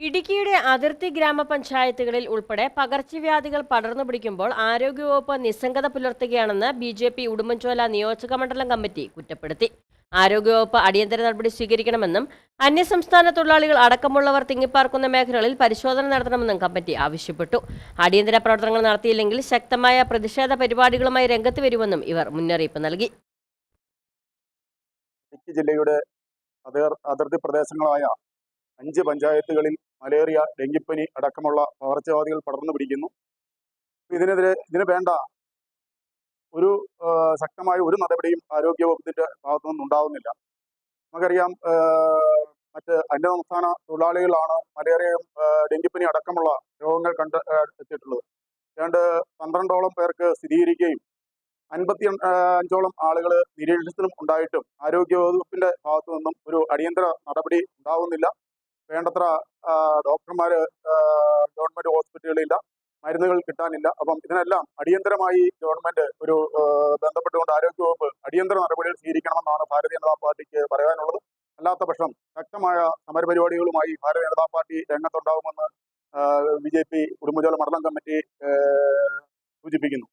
ഇടുക്കിയുടെ അതിർത്തി ഗ്രാമപഞ്ചായത്തുകളിൽ ഉൾപ്പെടെ പകർച്ചവ്യാധികൾ പടർന്നു പിടിക്കുമ്പോൾ ആരോഗ്യവകുപ്പ് നിസ്സംഗത പുലർത്തുകയാണെന്ന് ബി ജെ പി ഉടുമ്പൻചോല നിയോജക മണ്ഡലം കമ്മിറ്റി കുറ്റപ്പെടുത്തി. ആരോഗ്യവകുപ്പ് അടിയന്തര നടപടി സ്വീകരിക്കണമെന്നും അന്യസംസ്ഥാന തൊഴിലാളികൾ അടക്കമുള്ളവർ തിങ്ങിപ്പാർക്കുന്ന മേഖലകളിൽ പരിശോധന നടത്തണമെന്നും കമ്മിറ്റി ആവശ്യപ്പെട്ടു. അടിയന്തര പ്രവർത്തനങ്ങൾ നടത്തിയില്ലെങ്കിൽ ശക്തമായ പ്രതിഷേധ പരിപാടികളുമായി രംഗത്ത് വരുമെന്നും ഇവർ മുന്നറിയിപ്പ് നൽകി. ജില്ലയുടെ അതിർ അതിർത്തി പ്രദേശങ്ങളായ അഞ്ച് പഞ്ചായത്തുകളിൽ മലേറിയ ഡെങ്കിപ്പനി അടക്കമുള്ള പകർച്ചവ്യാധികൾ പടർന്നു പിടിക്കുന്നു. ഇതിനെതിരെ ഇതിന് വേണ്ട ഒരു ശക്തമായ ഒരു നടപടിയും ആരോഗ്യവകുപ്പിന്റെ ഭാഗത്തു നിന്നുണ്ടാവുന്നില്ല നമുക്കറിയാം മറ്റ് അന്യസംസ്ഥാന തൊഴിലാളികളാണ് മലേറിയയും ഡെങ്കിപ്പനി അടക്കമുള്ള രോഗങ്ങൾ കണ്ട് എത്തിയിട്ടുള്ളത്. ഏതാണ്ട് പന്ത്രണ്ടോളം പേർക്ക് സ്ഥിരീകരിക്കുകയും അൻപത്തി അഞ്ചോളം ആളുകൾ നിരീക്ഷണത്തിലും ഉണ്ടായിട്ടും ആരോഗ്യവകുപ്പിന്റെ ഭാഗത്തു നിന്നും ഒരു അടിയന്തര നടപടി ഉണ്ടാവുന്നില്ല. വേണ്ടത്ര ഡോക്ടർമാർ ഗവൺമെന്റ് ഹോസ്പിറ്റലുകളിലില്ല മരുന്നുകൾ കിട്ടാനില്ല. അപ്പം ഇതിനെല്ലാം അടിയന്തരമായി ഗവൺമെന്റ് ഒരു ബന്ധപ്പെട്ടുകൊണ്ട് ആരോഗ്യവകുപ്പ് അടിയന്തര നടപടികൾ സ്വീകരിക്കണമെന്നാണ് ഭാരതീയ ജനതാ പാർട്ടിക്ക് പറയാനുള്ളത്. അല്ലാത്ത പക്ഷം ശക്തമായ സമരപരിപാടികളുമായി ഭാരതീയ ജനതാ പാർട്ടി രംഗത്തുണ്ടാകുമെന്ന് ബി ജെ പി ഉടുമ്പുചോല മണ്ഡലം കമ്മിറ്റി സൂചിപ്പിക്കുന്നു.